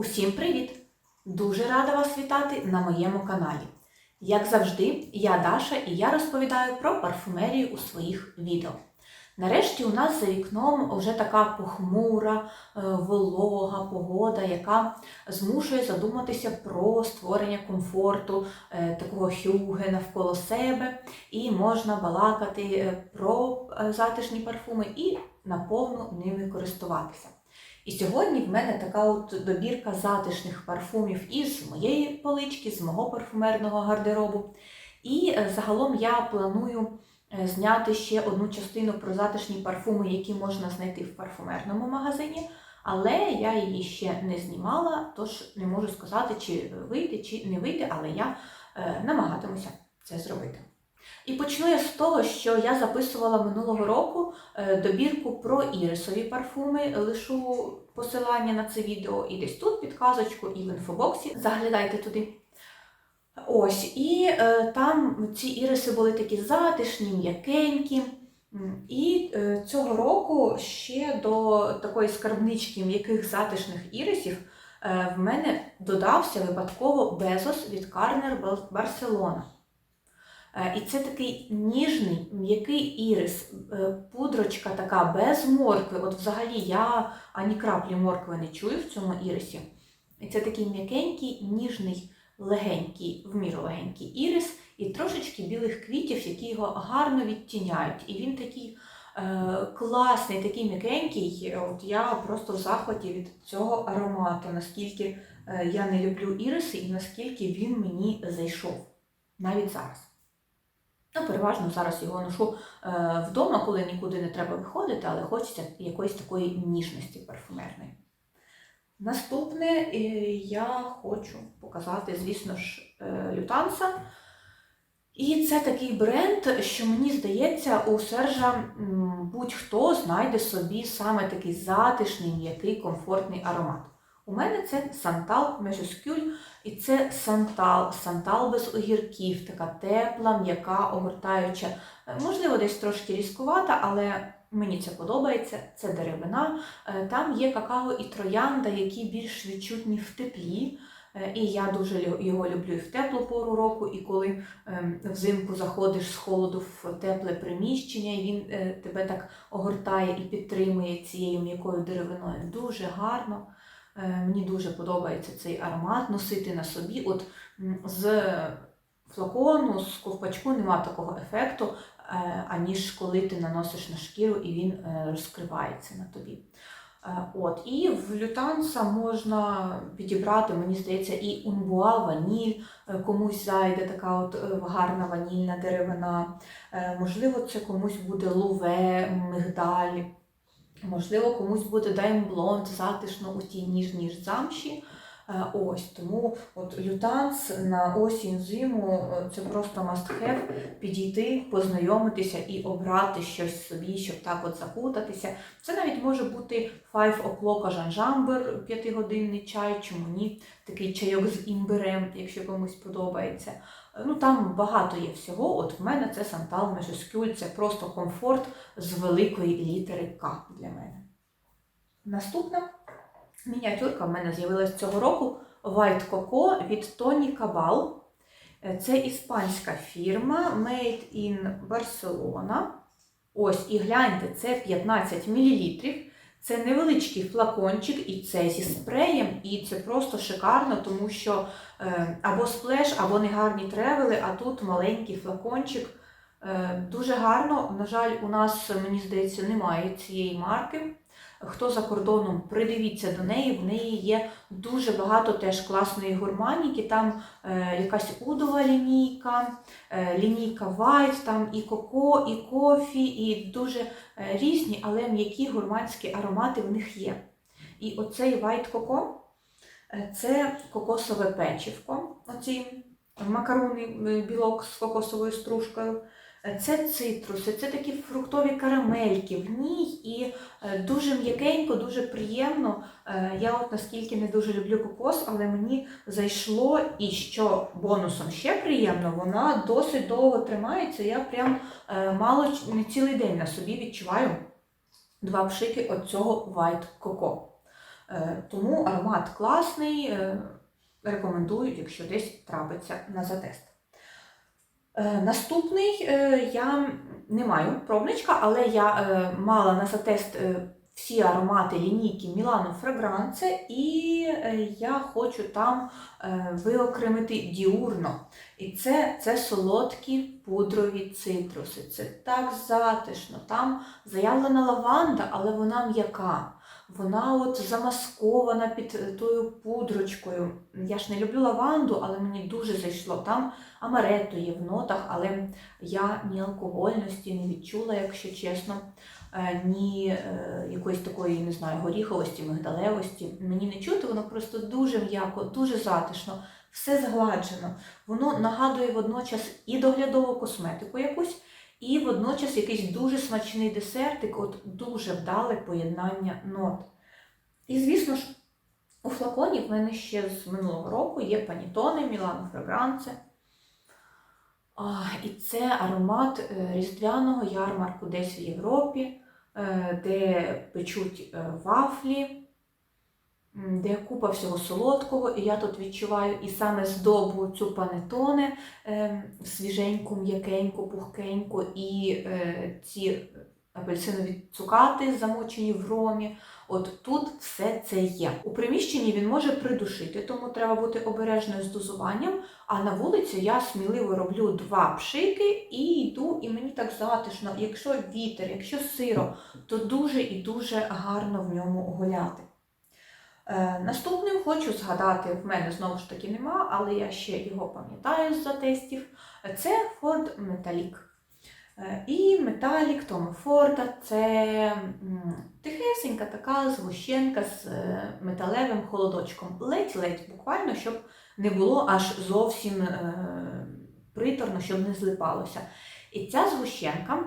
Усім привіт! Дуже рада вас вітати на моєму каналі. Як завжди, я Даша і я розповідаю про парфумерію у своїх відео. Нарешті у нас за вікном вже така похмура, е, волога погода, яка змушує задуматися про створення комфорту, е, такого хюге навколо себе, і можна балакати е, про затишні парфуми і наповну ними користуватися. І сьогодні в мене така от добірка затишних парфумів із моєї полички, з мого парфумерного гардеробу. І е, загалом я планую е, зняти ще одну частину про затишні парфуми, які можна знайти в парфумерному магазині. Але я її ще не знімала, тож не можу сказати, чи вийде, чи не вийде, але я е, намагатимуся це зробити. І почну я з того, що я записувала минулого року е, добірку про ірисові парфуми. Лишу посилання на це відео і десь тут підказочку, і в інфобоксі. Заглядайте туди. Ось, і е, там ці іриси були такі затишні, м'якенькі. І е, цього року ще до такої скарбнички м'яких затишних ірисів е, в мене додався випадково Безос від Карнер Барселона. Е, І це такий ніжний, м'який ірис, е, пудрочка така без моркви. От взагалі я ані краплі моркви не чую в цьому ірисі. І це такий м'якенький, ніжний, легенький, в міру легенький ірис, і трошечки білих квітів, які його гарно відтіняють. І він такий е, класний, такий м'якенький. От я просто в захваті від цього аромату, наскільки е, я не люблю іриси і наскільки він мені зайшов навіть зараз. Ну, переважно зараз його ношу е, вдома, коли нікуди не треба виходити, але хочеться якоїсь такої ніжності парфумерної. Наступне е, я хочу показати, звісно ж, е, Лютанса. І це такий бренд, що мені здається, у Сержа будь-хто знайде собі саме такий затишний, м'який, комфортний аромат. У мене це Сантал Межескюль, і це сантал, сантал без огірків, така тепла, м'яка, огортаюча. Е, Можливо, десь трошки різкувата, але мені це подобається. Це деревина. Е, Там є какао і троянда, які більш відчутні в теплі. Е, І я дуже його люблю і в теплу пору року, і коли ем, взимку заходиш з холоду в тепле приміщення, і він тебе так огортає і підтримує цією м'якою деревиною. Дуже гарно. Е, Мені дуже подобається цей аромат носити на собі. От з флакону, з ковпачку нема такого ефекту, е, аніж коли ти наносиш на шкіру і він е, розкривається на тобі. От, і в лютанса можна підібрати, мені здається, і унбуа, ваніль, комусь зайде така от гарна ванільна деревина. Можливо, це комусь буде луве, мигдаль. Можливо, комусь буде дайм блонд затишно у тій ніжній замші. Е, Ось тому от лютанс на осінь зиму е, це просто have підійти, познайомитися і обрати щось собі, щоб так от закутатися. Це навіть може бути Five O'Clock жанжамбер, п'ятигодинний чай, чому ні, такий чайок з імбирем, якщо комусь подобається. Ну там багато є всього. От в мене це Сантал Межескюль, це просто комфорт з великої літери К для мене. Наступна мініатюрка в мене з'явилась цього року White Coco від Тоні. Е, Це іспанська фірма Made in Barcelona. Ось, і гляньте, це 15 мл. Це невеличкий флакончик, і це зі спреєм, і це просто шикарно, тому що е, або сплеш, або негарні тревели, а тут маленький флакончик. Е, дуже гарно. На жаль, у нас, мені здається, немає цієї марки. Хто за кордоном, придивіться до неї, в неї є дуже багато теж класної гурманіки. Там е, якась удова лінійка, е, лінійка White, там і коко, і кофі, і дуже е, різні, але м'які гурманські аромати в них є. І оцей White Coco е, це кокосове печивко, оці макарони, е, білок з кокосовою стружкою. Це цитруси, це такі фруктові карамельки в ній і е, дуже м'якенько, дуже приємно. Е, Я от наскільки не дуже люблю кокос, але мені зайшло і що бонусом ще приємно, вона досить довго тримається. Я прям е, мало не цілий день на собі відчуваю два пшики от цього White Coco. Тому аромат класний, рекомендую, якщо десь трапиться на затест. Е, Наступний е, я не маю пробничка, але я е, мала на затест всі аромати лінійки Milano Fragrance, і я хочу там виокремити діурно. І це, це солодкі пудрові цитруси. Це так затишно. Там заявлена лаванда, але вона м'яка. Вона от замаскована під е, тою пудрочкою. Я ж не люблю лаванду, але мені дуже зайшло. Там амаретто є в нотах, але я ні алкогольності не відчула, якщо чесно, е, ні е, якоїсь такої, не знаю, горіховості, мигдалевості. Мені не чути, воно просто дуже м'яко, дуже затишно, все згладжено. Воно нагадує водночас і доглядову косметику якусь, і водночас якийсь дуже смачний десертик, от дуже вдале поєднання нот. І, звісно ж, у флаконі в мене ще з минулого року є панітони Мілано Фрагранце. І це аромат е, різдвяного ярмарку десь в Європі, е, де печуть е, вафлі, де купа всього солодкого, і я тут відчуваю і саме здобу цю панетоне е, свіженьку, м'якеньку, пухкеньку, і е, ці апельсинові цукати, замочені в ромі. От тут все це є. У приміщенні він може придушити, тому треба бути обережною з дозуванням. А на вулиці я сміливо роблю два пшики і йду, і мені так затишно. Якщо вітер, якщо сиро, то дуже і дуже гарно в ньому гуляти. Е, наступним хочу згадати, в мене знову ж таки нема, але я ще його пам'ятаю з затестів. Це Ford Metallic. Е, І Металік Тома Форда це тихесенька така згущенка з е, металевим холодочком. Ледь-ледь буквально, щоб не було аж зовсім приторно, щоб не злипалося. І ця згущенка,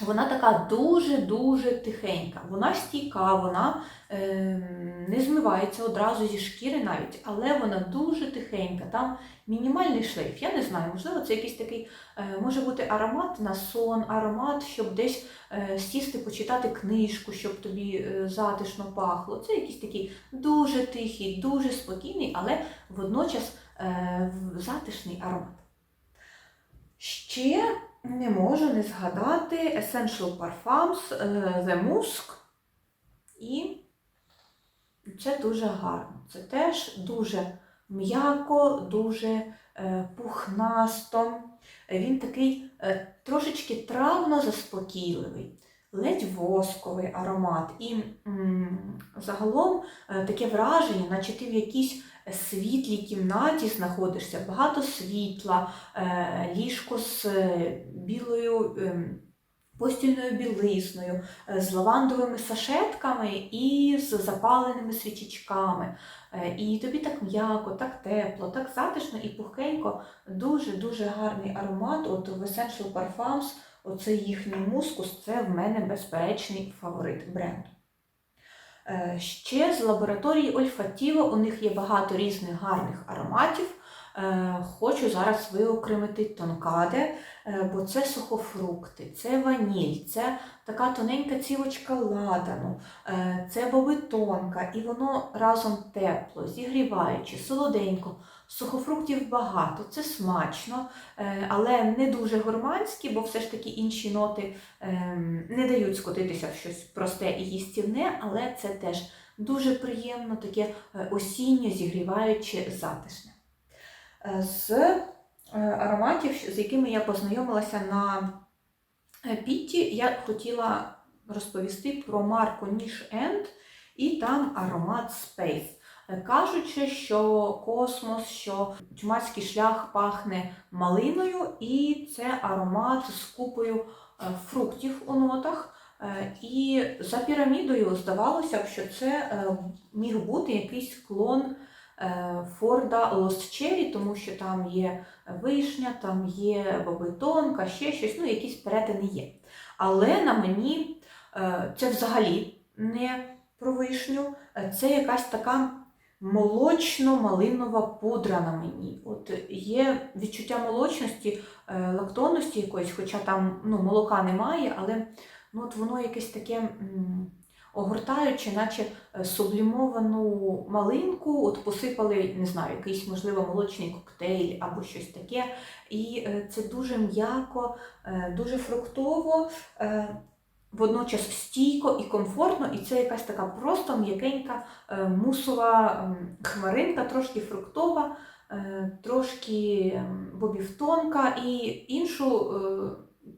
вона така дуже-дуже тихенька. Вона стійка, вона е, не змивається одразу зі шкіри навіть, але вона дуже тихенька. Там мінімальний шлейф. Я не знаю, можливо, це якийсь такий е, може бути аромат на сон, аромат, щоб десь е, сісти, почитати книжку, щоб тобі е, затишно пахло. Це якийсь такий дуже тихий, дуже спокійний, але водночас е, затишний аромат. Ще не можу не згадати Essential Parfums е, The Musk. І це дуже гарно. Це теж дуже м'яко, дуже е, пухнасто. Він такий е, трошечки травно заспокійливий, ледь восковий аромат. І м, загалом е, таке враження, наче ти в якійсь світлій кімнаті знаходишся, багато світла, е, ліжко з е, білою. ем, Постільною білизною, е, з лавандовими сашетками і з запаленими свічечками. І тобі так м'яко, так тепло, так затишно і пухенько. Дуже-дуже гарний аромат. От в Essential Parfums, оцей їхній мускус, це в мене безперечний фаворит бренду. Е, Ще з лабораторії Ольфатіво у них є багато різних гарних ароматів. Е, Хочу зараз виокремити тонкаде, е, бо це сухофрукти, це ваніль, це така тоненька цівочка ладану, е, це бобитонка, і воно разом тепло, зігріваюче, солоденько. Сухофруктів багато, це смачно, але не дуже гурманські, бо все ж таки інші ноти ем, не дають скотитися в щось просте і їстівне, але це теж дуже приємно, таке осіннє, зігріваюче, затишне. Е, З е, ароматів, з якими я познайомилася на е, Пітті, я хотіла розповісти про марку Niche End і там аромат Space. Кажучи, що космос, що чумацький шлях пахне малиною, і це аромат з купою фруктів у нотах. І за пірамідою здавалося б, що це міг бути якийсь клон Форда Lost Cherry, тому що там є вишня, там є бобитонка, ще щось, ну якісь перетини є. Але на мені е, це взагалі не про вишню, е, це якась така молочно-малинова пудра на мені. От є відчуття молочності, е, лактонності якоїсь, хоча там ну, молока немає, але ну, от воно якесь таке огортаючи, наче е, сублімовану малинку, от посипали, не знаю, якийсь, можливо, молочний коктейль або щось таке. І е, це дуже м'яко, е, дуже фруктово. Водночас стійко і комфортно, і це якась така просто м'якенька мусова хмаринка, трошки фруктова, трошки бобівтонка і іншу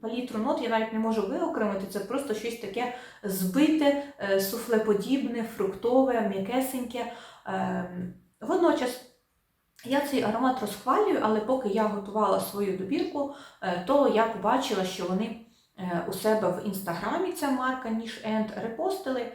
палітру нот я навіть не можу виокремити. Це просто щось таке збите, е, суфлеподібне, фруктове, м'якесеньке. Ем, Водночас я цей аромат розхвалюю, але поки я готувала свою добірку, е, то я побачила, що вони е, у себе в інстаграмі, ця марка Niche End, репостили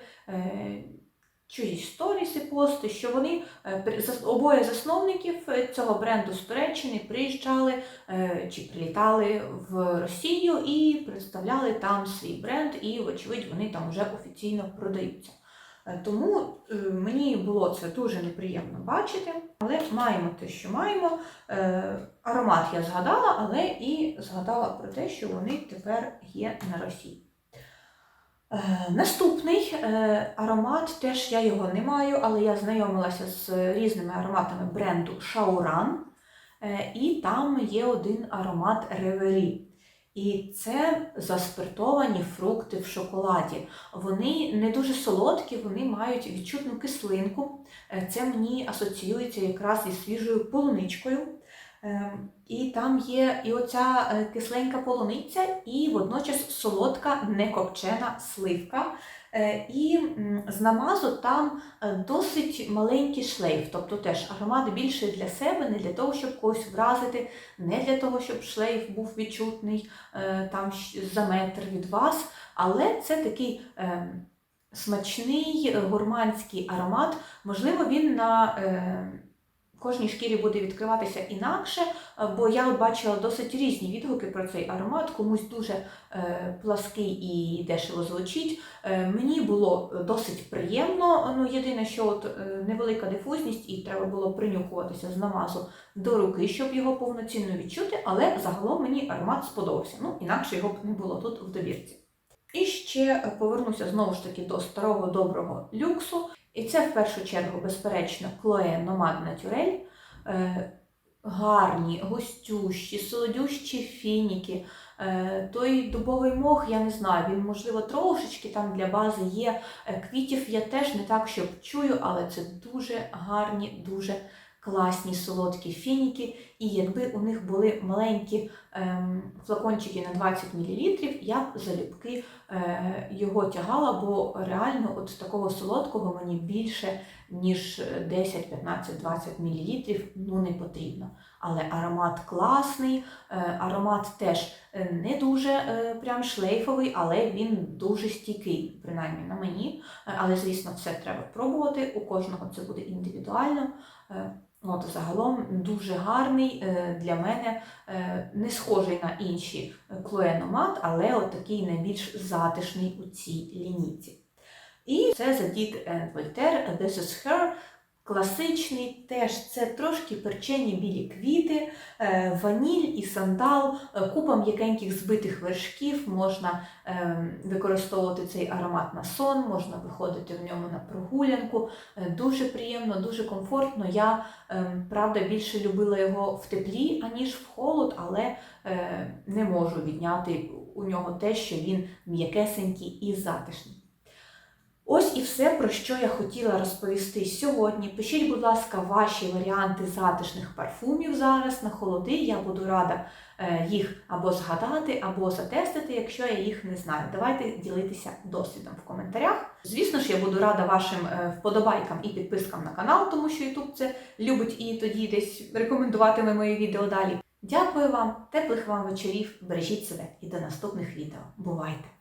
чиїсь сторіси пости, що вони е, обоє засновників е, цього бренду з Туреччини приїжджали е, чи прилітали в Росію і представляли там свій бренд, і, вочевидь, вони там вже офіційно продаються. Тому мені було це дуже неприємно бачити, але маємо те, що маємо. Аромат я згадала, але і згадала про те, що вони тепер є на Росії. Е, Наступний е, аромат, теж я його не маю, але я знайомилася з різними ароматами бренду Shaoran. Е, І там є один аромат Ревері. І це заспиртовані фрукти в шоколаді. Вони не дуже солодкі, вони мають відчутну кислинку. Це мені асоціюється якраз із свіжою полуничкою. Ем, І там є і оця е, кисленька полуниця, і водночас солодка некопчена сливка. Е, І з намазу там е, досить маленький шлейф, тобто теж аромат більше для себе, не для того, щоб когось вразити, не для того, щоб шлейф був відчутний там за метр від вас, але це такий е, смачний гурманський аромат. Можливо, він на е, кожній шкірі буде відкриватися інакше, е, бо я от бачила досить різні відгуки про цей аромат. Комусь дуже е, плаский і дешево звучить. Е, мені було досить приємно. Ну, єдине, що от невелика дифузність, і треба було принюхуватися з намазу до руки, щоб його повноцінно відчути, але загалом мені аромат сподобався. Ну, інакше його б не було тут в добірці. І ще повернуся знову ж таки до старого доброго люксу. І це в першу чергу, безперечно, Chloe Nomad Naturel. Е, гарні, густющі, солодющі фініки. Е, той дубовий мох, я не знаю, він, можливо, трошечки там для бази є. Е, квітів я теж не так, щоб чую, але це дуже гарні, дуже класні солодкі фініки. І якби у них були маленькі ем, флакончики на 20 мл, я б залюбки е, його тягала, бо реально от такого солодкого мені більше, ніж 10, 15, 20 мл ну, не потрібно. Але аромат класний, е, аромат теж е, не дуже прям шлейфовий, але він дуже стійкий, принаймні на мені. Але, звісно, це треба пробувати. У кожного це буде індивідуально. Е, От, загалом дуже гарний е, для мене, е, не схожий на інші клоеномат, але от такий найбільш затишний у цій лінійці. І це за Дід Вольтер This is Her. Класичний, теж це трошки перчені білі квіти, е, ваніль і сандал, е, купа м'якеньких збитих вершків, можна е, використовувати цей аромат на сон, можна виходити в ньому на прогулянку. Дуже приємно, дуже комфортно. Я Правда, більше любила його в теплі, аніж в холод, але не можу відняти у нього те, що він м'якесенький і затишний. Ось і все, про що я хотіла розповісти сьогодні. Пишіть, будь ласка, ваші варіанти затишних парфумів зараз на холоди. Я буду рада е, їх або згадати, або затестити, якщо я їх не знаю. Давайте ділитися досвідом в коментарях. Звісно ж, я буду рада вашим е, вподобайкам і підпискам на канал, тому що YouTube це любить і тоді десь рекомендуватиме мої відео далі. Дякую вам, теплих вам вечорів, бережіть себе і до наступних відео. Бувайте!